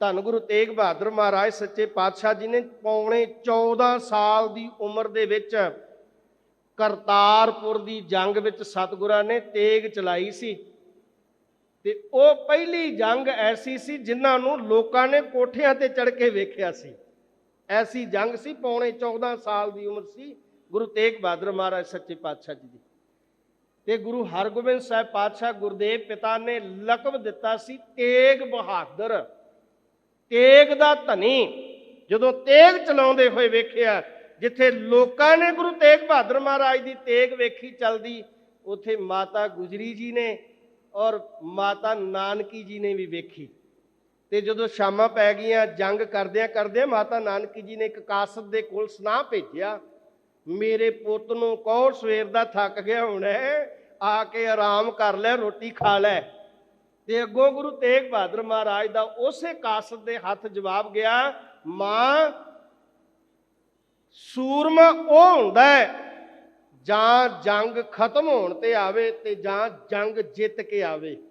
ਧੰਨ ਗੁਰੂ ਤੇਗ ਬਹਾਦਰ ਮਹਾਰਾਜ, ਸੱਚੇ ਪਾਤਸ਼ਾਹ ਜੀ ਨੇ ਪੌਣੇ 14 ਸਾਲ ਦੀ ਉਮਰ ਦੇ ਵਿੱਚ ਕਰਤਾਰਪੁਰ ਦੀ ਜੰਗ ਵਿੱਚ ਸਤਿਗੁਰਾਂ ਨੇ ਤੇਗ ਚਲਾਈ ਸੀ। ਤੇ ਉਹ ਪਹਿਲੀ ਜੰਗ ਐਸੀ ਸੀ ਜਿਨ੍ਹਾਂ ਨੂੰ ਲੋਕਾਂ ਨੇ ਕੋਠਿਆਂ ਤੇ ਚੜ ਕੇ ਵੇਖਿਆ ਸੀ। ਐਸੀ ਜੰਗ ਸੀ, ਪੌਣੇ 14 ਸਾਲ ਦੀ ਉਮਰ ਸੀ ਗੁਰੂ ਤੇਗ ਬਹਾਦਰ ਮਹਾਰਾਜ, ਸੱਚੇ ਪਾਤਸ਼ਾਹ ਜੀ ਦੀ। ਤੇ ਗੁਰੂ ਹਰਗੋਬਿੰਦ ਸਾਹਿਬ ਪਾਤਸ਼ਾਹ ਗੁਰਦੇਵ ਪਿਤਾ ਨੇ ਲਕਬ ਦਿੱਤਾ ਸੀ ਤੇਗ ਬਹਾਦਰ। ਤੇਗ ਦਾ ਧਨੀ ਜਦੋਂ ਤੇਗ ਚਲਾਉਂਦੇ ਹੋਏ ਵੇਖਿਆ ਜਿੱਥੇ ਲੋਕਾਂ ਨੇ ਗੁਰੂ ਤੇਗ ਬਹਾਦਰ ਮਹਾਰਾਜ ਦੀ ਤੇਗ ਵੇਖੀ ਚਲਦੀ ਉਥੇ ਮਾਤਾ ਗੁਜਰੀ ਜੀ ਨੇ ਔਰ ਮਾਤਾ ਨਾਨਕੀ ਜੀ ਨੇ ਵੀ ਵੇਖੀ। ਤੇ ਜਦੋਂ ਸ਼ਾਮਾਂ ਪੈ ਗਈਆਂ ਜੰਗ ਕਰਦਿਆਂ ਕਰਦਿਆਂ ਮਾਤਾ ਨਾਨਕੀ ਜੀ ਨੇ ਇੱਕ ਕਾਸਤ ਦੇ ਕੋਲ ਸੁਨਾਹ ਭੇਜਿਆ। ਮੇਰੇ ਪੁੱਤ ਨੂੰ ਕਹੋ ਸਵੇਰ ਦਾ ਥੱਕ ਗਿਆ ਹੁਣ ਹੈ, ਆ ਕੇ ਆਰਾਮ ਕਰ ਲੈ ਰੋਟੀ ਖਾ ਲੈ। ਤੇ ਅੱਗੋਂ ਗੁਰੂ ਤੇਗ ਬਹਾਦਰ ਮਹਾਰਾਜ ਦਾ ਉਸੇ ਕਾਸਤ ਦੇ ਹੱਥ ਜਵਾਬ ਗਿਆ, ਮਾਂ, ਸੂਰਮਾ ਉਹ ਹੁੰਦਾ ਹੈ ਜਾਂ ਜੰਗ ਖਤਮ ਹੋਣ ਤੇ ਆਵੇ ਤੇ ਜਾਂ ਜੰਗ ਜਿੱਤ ਕੇ ਆਵੇ।